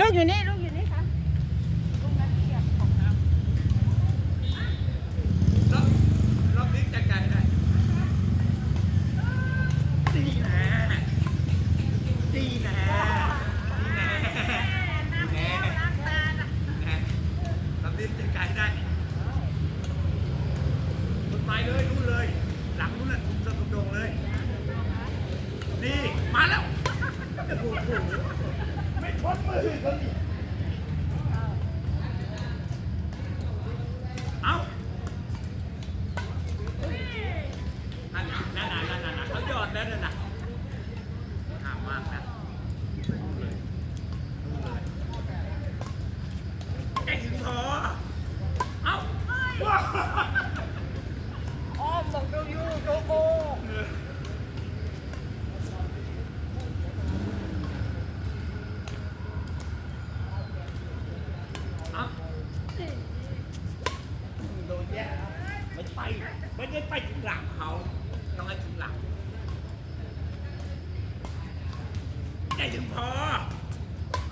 ลูกอยู่นี่ลูก 对准你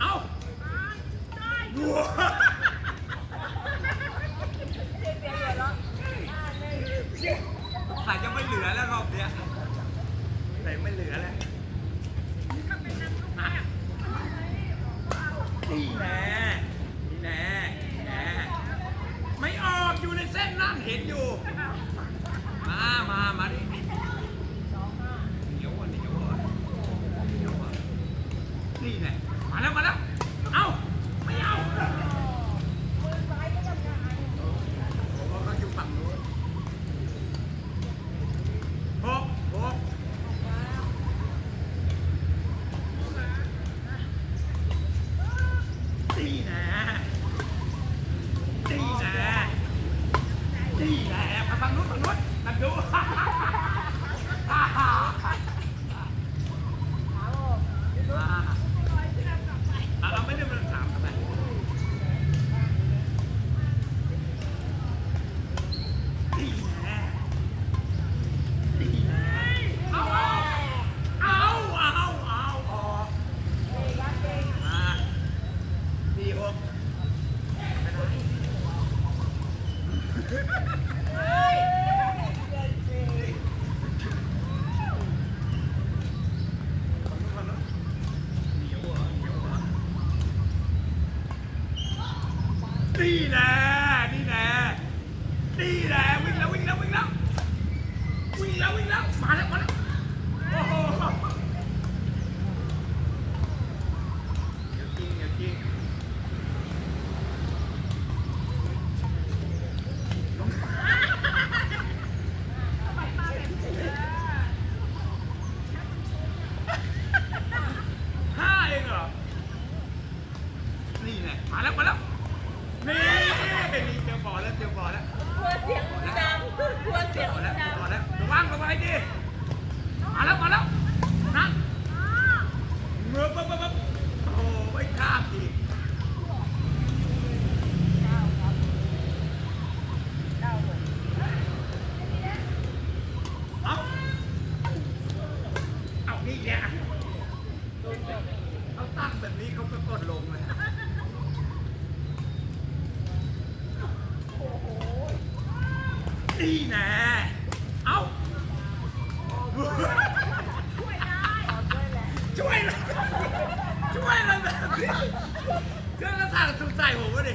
เอาขายจะไม่เหลือแล้วรอบเนี้ยไหนไม่เหลือแล้วนี่แน่นี่แน่นแน่ไม่ออกอยู่ในเส้นนั่นเห็นอยู่ มา มา มาดิ นี่แหละ มาแล้ว มาแล้ว เอาไม่เอาหกหกตีนะตีนะตีนะมาฟังนู้นฟังนู้นมาดู นี่แหละ เขาตั้งแบบนี้เขาก็กดลงเลยนี่น่เอาช่วยได้ช่วยเลยช่วยเลยแบบนี้เครื่องกระถางสุดใจผมวะดิ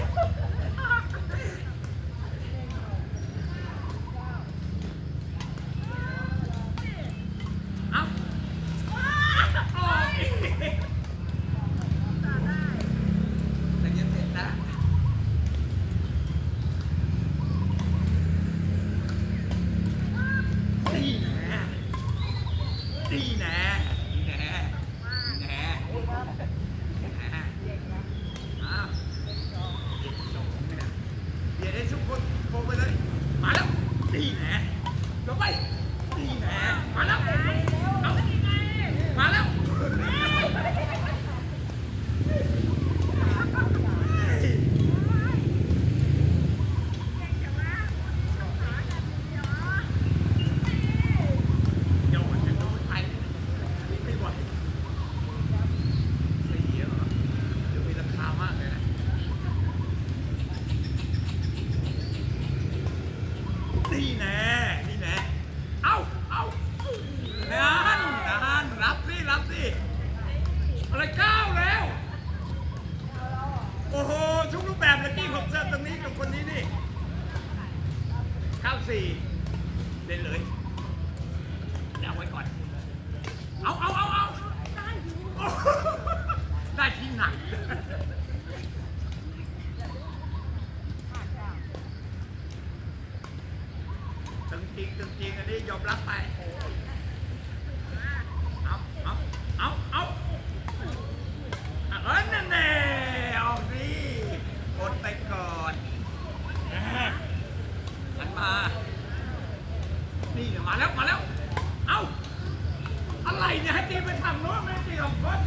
นะตีไปทางโน้นไม่ตีหรอกคน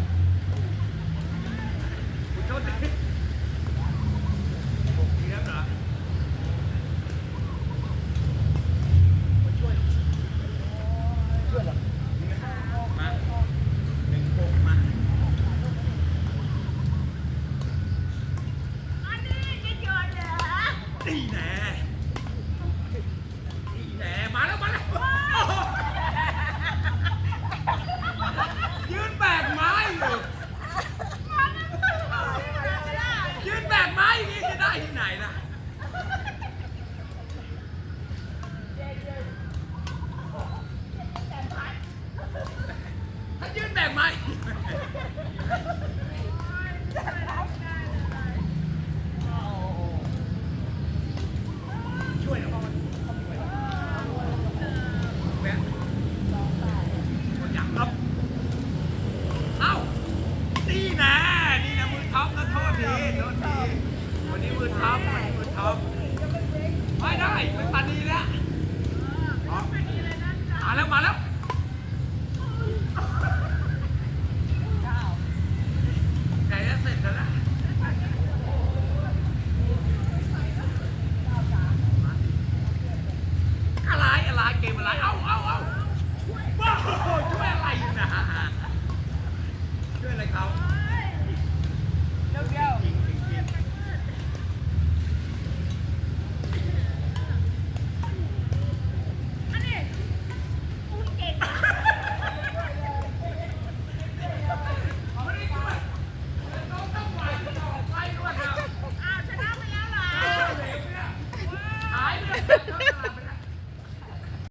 My.